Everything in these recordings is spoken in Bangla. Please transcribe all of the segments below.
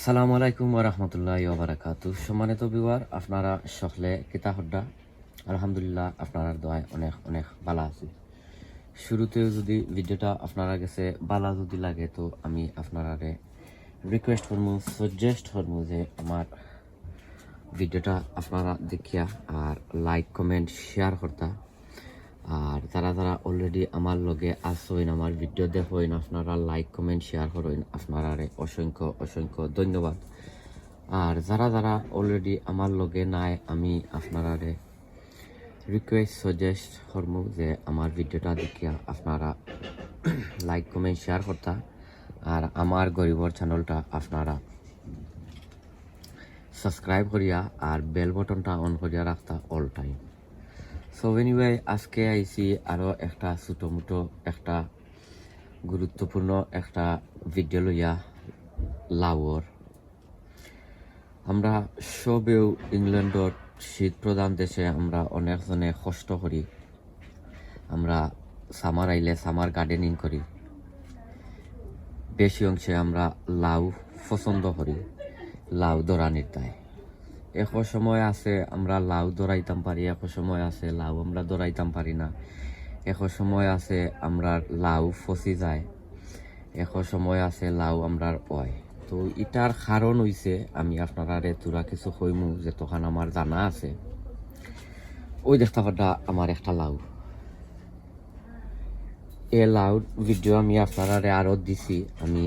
আসসালামু আলাইকুম রহমতুল্লাহ বারাকাতু সম্মানিত বিওয়ার আপনারা সকলে কিতা হড্ডা আলহামদুলিল্লাহ আপনার দোয়ায় অনেক অনেক ভালো আছি। শুরুতেও যদি ভিডিওটা আপনারা কাছে বালা যদি লাগে, তো আমি আপনারা রিকোয়েস্ট করব সাজেস্ট করব যে আমার ভিডিওটা আপনারা দেখিয়া আর লাইক কমেন্ট শেয়ার করতা। আর যারা যারা অলরেডি আমার লগে আসইন আমার ভিডিও দেখইন, আপনারা লাইক কমেন্ট শেয়ার করেন। আপনারা অসংখ্য অসংখ্য ধন্যবাদ। আর যারা যারা অলরেডি আমার লগে নাই, আমি আপনারা রিকোয়েস্ট সাজেস্ট করব যে আমার ভিডিওটা দেখিয়া আপনারা লাইক কমেন্ট শেয়ার করতা। আর আমার গরিবর চ্যানেলটা আপনারা সাবস্ক্রাইব করিয়া আর বেল বটনটা অন করিয়া রাখতা অল টাইম সো এনিওয়ে আজকে আইছি আরও একটা ছোটো মোটো, একটা গুরুত্বপূর্ণ একটা ভিডিও লইয়া লাউর আমরা সবেও ইংল্যান্ডত শীত প্রধান দেশে আমরা অনেকজনে কষ্ট করি। আমরা সামার আইলে সামার গার্ডেনিং করি। বেশি অংশে আমরা লাউ পছন্দ করি, লাউ দরানির দায় এক সময় আছে আমরা লাউ দরাইতাম পারি এক সময় আছে লাউ আমরা দরাইতাম পারি না। এক সময় আছে আমরা লাউ ফসি যায় এক সময় আছে লাউ আমরার অয় তো ইটার কারণ হইছে, আমি আপনারা তোরা কিছু কইমু যে তখন আমার জানা আছে। ওই দেখতে পাটা আমার একটা লাউ। এ লাউ ভিডিও আমি আপনারা আরও দিছি, আমি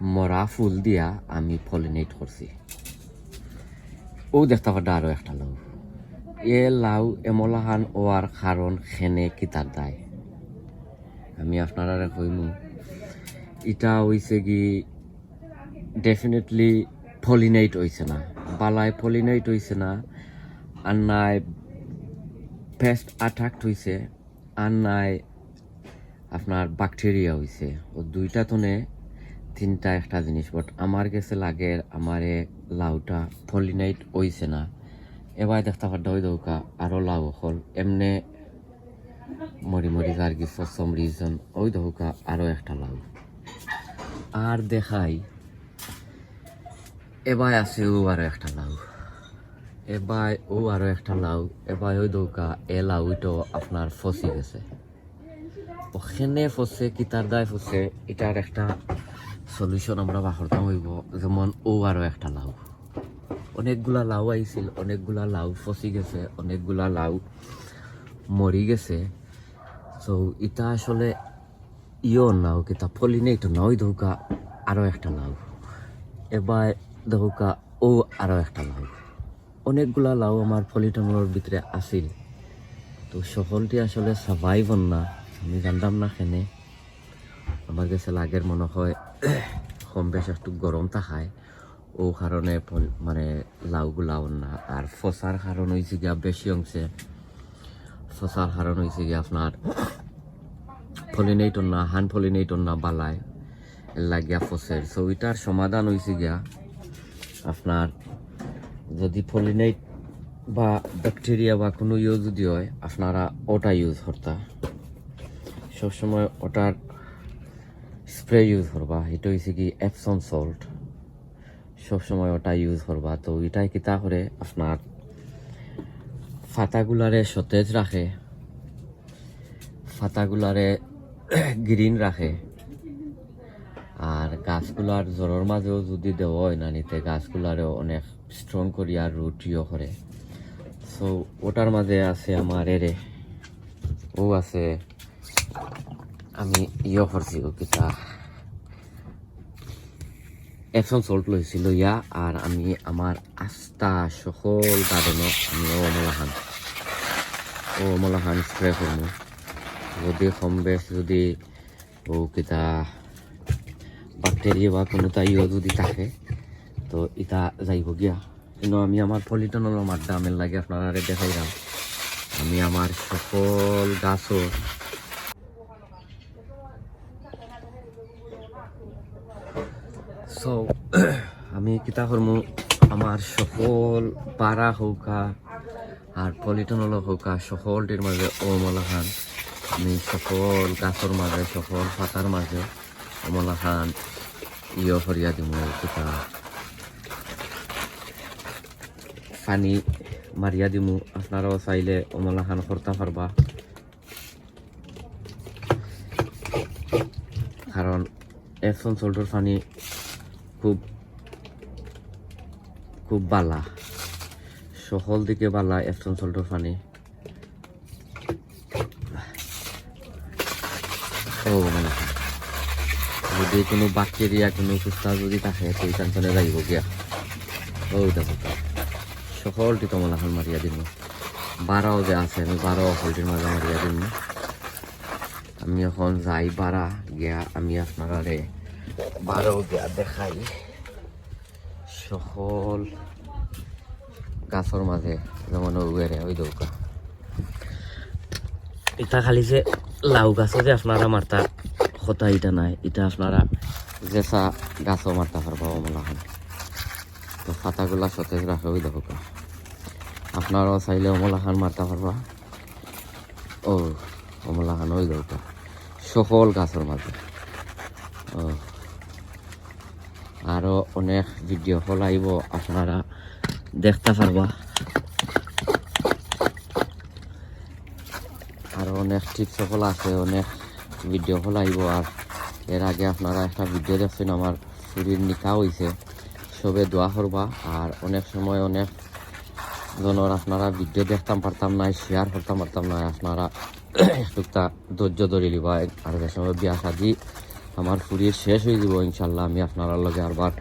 মরা ফুল দিয়া আমি পলিনেট করছি ও দেখতে পাটা আরও একটা লাউ এ লাউ এমলাহান ওয়ার কারণ খেনে কিতার দায়। আমি আপনারা কইমু ইটা হইছে কি ডেফিনেটলি পলিনেট হইছে না। বালায় পলিনেট হইছে না আর নাই পেস্ট অ্যাটাক্ট হইছে আর নাই আপনার ব্যাকটেরিয়া হইছে ও দুইটা তনে তিনটা একটা জিনিস বাট আমার কাছে লাগে, আমার লাউটা পলিনাইট হইছে না। এবার দেখতে পারটা ওই দৌকা, আরও লাউ হল। এমনে মরি মরি আর কি ফর সাম রিজন ওই দৌকা, আরও একটা লাউ। আর দেখাই এবার আছে ও আরও একটা লাউ। এবার ও আরও একটা লাউ এবার ওই দৌকা, এ লাউটো আপনার ফসি গেছে। ওখানে ফসে, কিতার দায় ফসে, এটার একটা সলিউশন আমরা বাহরতাম হইব যেমন ও আরও একটা লাউ। অনেকগুলা লাউ আইছিল অনেকগুলা লাউ ফসি গেছে, অনেকগুলা লাউ মরি গেছে। তো ইটা আসলে ইও নাও কিতা পলিনেট নয় দৌকা আরও একটা লাউ। এবার দৌকা ও আরও একটা লাউ। অনেকগুলা লাউ আমার পলিটনের ভিতরে আছিল। তো সকলটি আসলে সার্ভাইভ না। আমি জানতাম না কেনে আমার কাছে লাগের মনে হয়, কম বেশ একটু গরম থাকায় ও কারণে মানে লাউগুলা না আর ফসার কারণ হয়েছে গিয়া বেশি অংশে ফসার কারণ হয়েছে গিয়া আপনার পলিনেটর না, হান পলিনেটর না বালায় লাগিয়া ফসের সো এটার সমাধান হয়েছে গিয়া আপনার যদি পলিনেট বা ব্যাকটেরিয়া বা কোনো ইউজ যদি হয় আপনারা ওটা ইউজ করতা সবসময় ওটার স্প্রে ইউজ করবা, এটা হয়েছে কি এপসন সল্ট সবসময় ওটা ইউজ করবা। তো এটাই কিতা করে আপনার ফাতাগুলারে সতেজ রাখে, ফাতাগুলারে গ্রিন রাখে। আর গাছগুলার জ্বরের মাঝেও যদি দেওয়া হয় না নিতে গাছগুলারেও অনেক স্ট্রং করিয়া রুট ইয়ে করে। সো ওটার মাঝে আছে আমার এরে, ও আছে আমি ইয়ে করছি কিতা এপসন সল্ট লইছিল ইয়া, আর আমি আমার আস্থা সকল গার্ডেনত আমি অমলাহান অমলাহান স্প্রে করব যদি কম বেশ যদি ও কিতা ব্যাকটেরিয়া বা কোনো তাইও যদি থাকে, তো ইটা যাইব গিয়া। কিন্তু আমি আমার পলিটনের মাধ্যমে লাগে আপনারা দেখাইলাম। আমি আমার সকল গাছও সো আমি কিতা করমু আমার সকল পাড়া হৌকা আর পলিটনল হৌকা সকলটির মাঝে অমলাহান। আমি সকল গাছর মাঝে, সকল পাতার মাঝে অমলাহান। ইয়ে করিয়া দিব কিতা পানি মারিয়া দিমু। আপনারাও চাইলে অমলাখান করতে পারবা। কারণ এফসন সল্টর পানি খুব খুব বালা। সকল দিকে বালা এফসন সল্টর পানি। যদি কোনো ব্যাকটেরিয়া কোনো সুস্থা যদি থাকে সেই কাঞ্চনে যাইব গিয়া ও দেখো। সকলটি তোমার এখন মারিয়া দিম। বারাও যে আছে, আমি বারো সকলটির মাঝে মারিয়া দিম। আমি এখন যাই বারা গিয়া আমি আপনারা বারো গিয়া দেখাই। সকল গাছর মাঝে যেমন উয়েরে ওই দৌকা। এটা খালি যে লাউ গাছও যে আপনারা মারতা কথা এটা নাই, এটা আপনারা জেসা গাছও মারতে পারবা অমলা হয়। তো পাতাগুলা সতেজ রাখে ওই দেখো কা। আপনারাও চাইলে অমলা খান মারতে পারবা। ও, অমলা খান ওই দেখো সকল গাছের মাঝে। ও। আরও অনেক ভিডিও কল আইব আপনারা দেখতে পারবা। আরও অনেক টিপস সকল আছে, অনেক ভিডিও কল আইব আর এর আগে আপনারা একটা ভিডিও দেখছেন, আমার শরীর নিকা হয়েছে সবে দোয়া করবা, আর অনেক সময় অনেক জনের আপনারা ভিডিও দেখতাম পারতাম না শেয়ার করতাম পারতাম না আপনারা একটুকটা ধৈর্য ধরে লিবা আর সময় বিয়া শাদি আমার ফুরিয়ে শেষ হয়ে যাব, ইনশাল্লাহ। আমি আপনারা লগে আরবার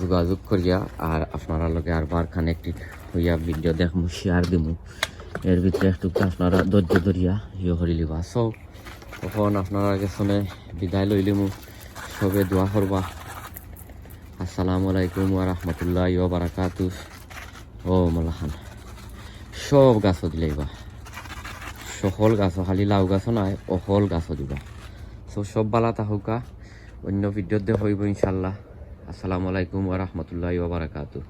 যোগাযোগ করিয়া আর আপনারা লগে আরবার কানেক্টেড হইয়া ভিডিও দেখমু শেয়ার দিমু। এর ভিতরে একটুকটা আপনারা ধৈর্য ধরিয়া ইয়ে করে লিবা। সো তখন আপনারা গেছনে বিদায় লইলিমু সবে দোয়া করবা। আসসালামু আলাইকুম ওয়া রাহমাতুল্লাহি ওয়া বারাকাতু ও মালাহান, সব গাছও দিলেইবা সকল গাছও, খালি লাউ গাছও নাই অকল গাছও দিবা। সো সব বালা তাহুকা। অন্য ভিডিওতে হইব ইনশাল্লাহ। আসসালামু আলাইকুম ওয়া রাহমাতুল্লাহি ওয়া বারাকাতু